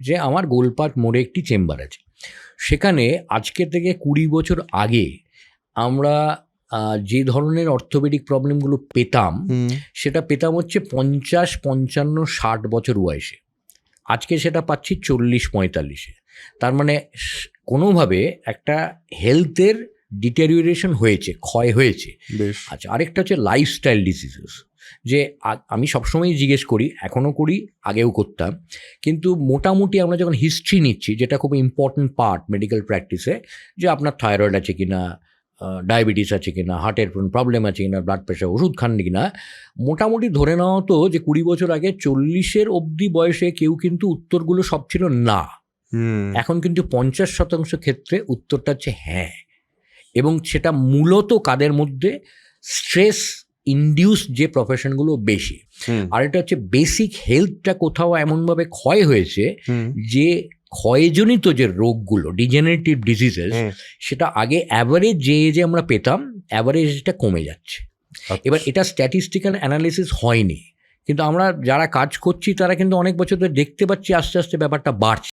যে আমার গোলপার্ক মোড়ে একটি চেম্বার আছে। সেখানে আজকে থেকে কুড়ি বছর আগে আমরা যে ধরনের অর্থোপেডিক প্রবলেমগুলো পেতাম সেটা পেতাম হচ্ছে পঞ্চাশ পঞ্চান্ন ষাট বছর বয়সে। আজকে সেটা পাচ্ছি চল্লিশ পঁয়তাল্লিশে। তার মানে কোনোভাবে একটা হেলথের ডিটেরিওরেশন হয়েছে ক্ষয় হয়েছে। আচ্ছা আরেকটা হচ্ছে লাইফস্টাইল ডিজিজেস যে আমি সবসময় জিজ্ঞেস করি এখনও করি আগেও করতাম কিন্তু মোটামুটি আমরা যখন হিস্ট্রি নিচ্ছি যেটা খুব ইম্পর্ট্যান্ট পার্ট মেডিকেল প্র্যাকটিসে যে আপনার থাইরয়েড আছে কি না ডায়াবেটিস আছে কি না হার্টের প্রবলেম আছে কি না ব্লাড প্রেশার ওষুধ খান কি না মোটামুটি ধরে নেওয়া হতো যে কুড়ি বছর আগে চল্লিশের অবধি বয়সে কেউ কিন্তু উত্তরগুলো সব ছিল না। এখন কিন্তু পঞ্চাশ শতাংশ ক্ষেত্রে উত্তরটা হচ্ছে হ্যাঁ। এবং সেটা মূলত কাদের মধ্যে? স্ট্রেস ইনডিউস যে প্রফেশনগুলো বেশি। আর এটা হচ্ছে বেসিক হেলথটা কোথাও এমনভাবে ক্ষয় হয়েছে যে ক্ষয়জনিত যে রোগগুলো ডিজেনারেটিভ ডিজিজেস সেটা আগে অ্যাভারেজ যে এজে আমরা পেতাম অ্যাভারেজটা কমে যাচ্ছে। এবার এটা স্ট্যাটিস্টিক্যাল অ্যানালিসিস হয়নি। কিন্তু আমরা যারা কাজ করছি তারা কিন্তু অনেক বছর ধরে দেখতে পাচ্ছি আস্তে আস্তে ব্যাপারটা বাড়ছে।